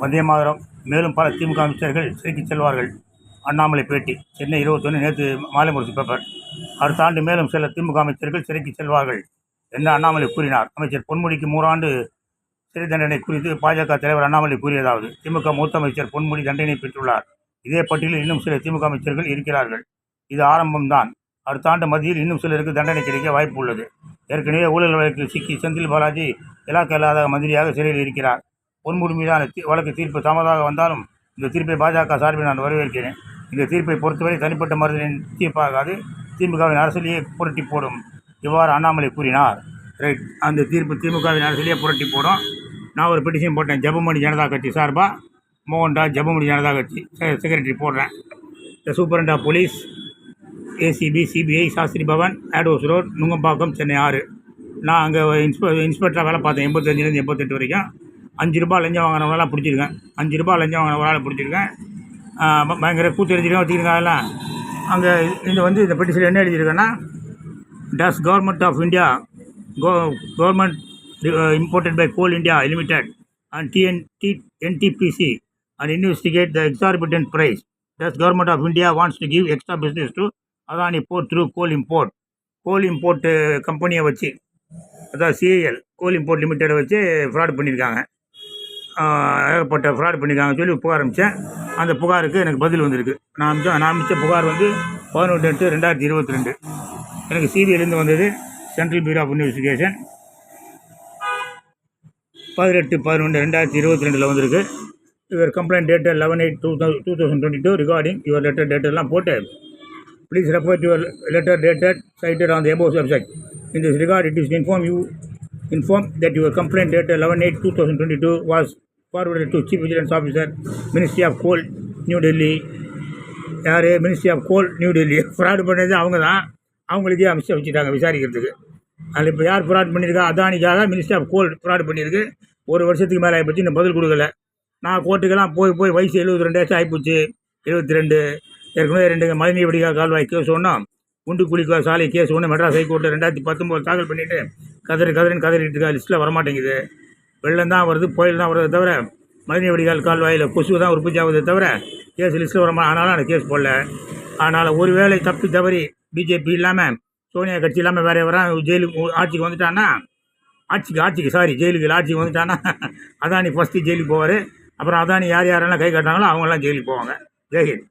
வந்தே மாதரம். மேலும் பல திமுக அமைச்சர்கள் சிறைக்கு செல்வார்கள். அண்ணாமலை பேட்டி சென்னை இருபத்தொன்று நேற்று மாலை முரசு பேப்பர் அடுத்த ஆண்டு மேலும் சில திமுக அமைச்சர்கள் சிறைக்கு செல்வார்கள் என்று அண்ணாமலை கூறினார். அமைச்சர் பொன்முடிக்கு மூன்றாண்டு சிறை தண்டனை குறித்து பாஜக தலைவர் அண்ணாமலை கூறியதாவது திமுக மூத்த அமைச்சர் பொன்முடி தண்டனை பெற்றுள்ளார். இதே பட்டியலில் இன்னும் சில திமுக அமைச்சர்கள் இருக்கிறார்கள். இது ஆரம்பம்தான். அடுத்த ஆண்டு மத்தியில் இன்னும் சிலருக்கு தண்டனை கிடைக்க வாய்ப்பு உள்ளது. ஏற்கனவே ஊழல் வழக்கில் சிக்கி செந்தில் பாலாஜி இலாக்கா இல்லாத மந்திரியாக சிறையில் இருக்கிறார். பொன்முடி மீதான வழக்கு தீர்ப்பு தாமதாக வந்தாலும் இந்த தீர்ப்பை பாஜக சார்பில் நான் வரவேற்கிறேன். இந்த தீர்ப்பை பொறுத்தவரை தனிப்பட்ட மருந்தின் தீர்ப்பாகாது. திமுகவின் அரசியலையே புரட்டி போடும். இவ்வாறு அண்ணாமலை கூறினார். ரைட். அந்த தீர்ப்பு திமுகவின் அரசியலையே புரட்டி போடும். நான் ஒரு பெட்டிஷன் போட்டேன். ஜபமணி ஜனதா கட்சி சார்பாக மோகன்டா ஜெபமணி ஜனதா கட்சி. செக்ரட்டரி போடுறேன். இந்த சூப்பரண்டா police. ACP CBI Shastri Bhavan Haddows road Nungambakkam Chennai ஆறு. நான் அங்கே இன்ஸ்பெ இன்ஸ்பெக்டராக வேலை பார்த்தேன். எண்பத்தஞ்சிலேருந்து எண்பத்தெட்டு வரைக்கும். அஞ்சு ரூபா லஞ்சம் வாங்கினவங்களாம் பிடிச்சிருக்கேன். அஞ்சு ரூபாய் லஞ்சம் வாங்கினவங்களால பிடிச்சிருக்கேன். பயங்கர கூத்து எழுதிருக்கேன் வச்சுருக்காங்க அதெல்லாம். அங்கே இது வந்து இந்த பெட்டிஷனில் என்ன எழுதியிருக்கேன்னா does government of India go government imported by coal India limited and TNT NTPC and investigate the exorbitant price does government of India wants to give extra business to Adani port through coal import coal import கம்பெனியை வச்சு அதாவது CIL கோல் import லிமிட்டெடை வச்சு fraud பண்ணியிருக்காங்க. ஏகப்பட்ட fraud பண்ணியிருக்காங்கன்னு சொல்லி புகார் அமிச்சேன் அந்த புகாருக்கு எனக்கு பதில் வந்திருக்கு. நான் அமிச்ச நான் அமிச்ச புகார் வந்து பதினொன்று எட்டு ரெண்டாயிரத்தி இருபத்தி ரெண்டு. எனக்கு சிபிஐலேருந்து வந்தது சென்ட்ரல் பியூரோ ஆஃப் இன்வெஸ்டிகேஷன் பதினெட்டு பதினொன்று ரெண்டாயிரத்தி இருபத்தி ரெண்டில் வந்திருக்கு. இவர் complaint date eleven eight two thousand two thousand twenty two regarding your letter டேட்டெல்லாம் போட்டு please refer your letter dated above website in is record it is inform you inform that you complaint that your complaint dated 11 8 2022 was forwarded to chief vigilance officer ministry of coal New Delhi யார்? Ministry of coal New Delhi fraud பண்ணது அவங்க தான் அவங்களுக்கே அமிச்சு வச்சுட்டாங்க விசாரிக்கிறதுக்கு. அதில் இப்போ யார் fraud பண்ணியிருக்கா அதானிக்காக மினிஸ்ட்ரி ஆஃப் கோல் ஃப்ராட் பண்ணியிருக்கு. ஒரு வருஷத்துக்கு மேலே பற்றி இன்னும் பதில் கொடுக்கல. நான் கோர்ட்டுக்கெல்லாம் போய் போய் வயசு எழுபத்தி ரெண்டாச்சும் ஆகிப்போச்சு எழுபத்தி ரெண்டு. ஏற்கனவே ரெண்டு மழைநீர் வடிகா கால்வாய் கேஸ் ஒன்றும் குண்டு குளிக்கா சாலை கேஸ் ஒன்று மெட்ராஸ் ஹைகோர்ட்டில் ரெண்டாயிரத்தி பத்தொம்போது தாக்கல் பண்ணிவிட்டு கதறி கதறின்னு கதறிட்டு இருக்கா. லிஸ்ட்டில் வரமாட்டேங்குது. வெள்ளம் தான் வருது புயல் தான் வருதே தவிர மழைநீர் வடிகால் கால்வாயில் கொசு தான் உற்பத்தி ஆகுதே தவிர கேஸ் லிஸ்ட்டில் வரமா? ஆனாலும் அந்த கேஸ் போடல. அதனால் ஒருவேளை தப்பி தவறி பிஜேபி இல்லாமல் சோனியா கட்சி இல்லாமல் வேறு எவரான் ஜெயிலுக்கு ஆட்சிக்கு வந்துட்டான்னா ஆட்சிக்கு ஆட்சிக்கு சாரி ஜெயிலுக்கு ஆட்சிக்கு வந்துட்டான்னா அதானி ஃபஸ்ட்டு ஜெயிலுக்கு போவார். அப்புறம் அதானி யார் யாரெல்லாம் கை காட்டாங்களோ அவங்கெல்லாம் ஜெயிலுக்கு போவாங்க. ஜெயஹிந்த்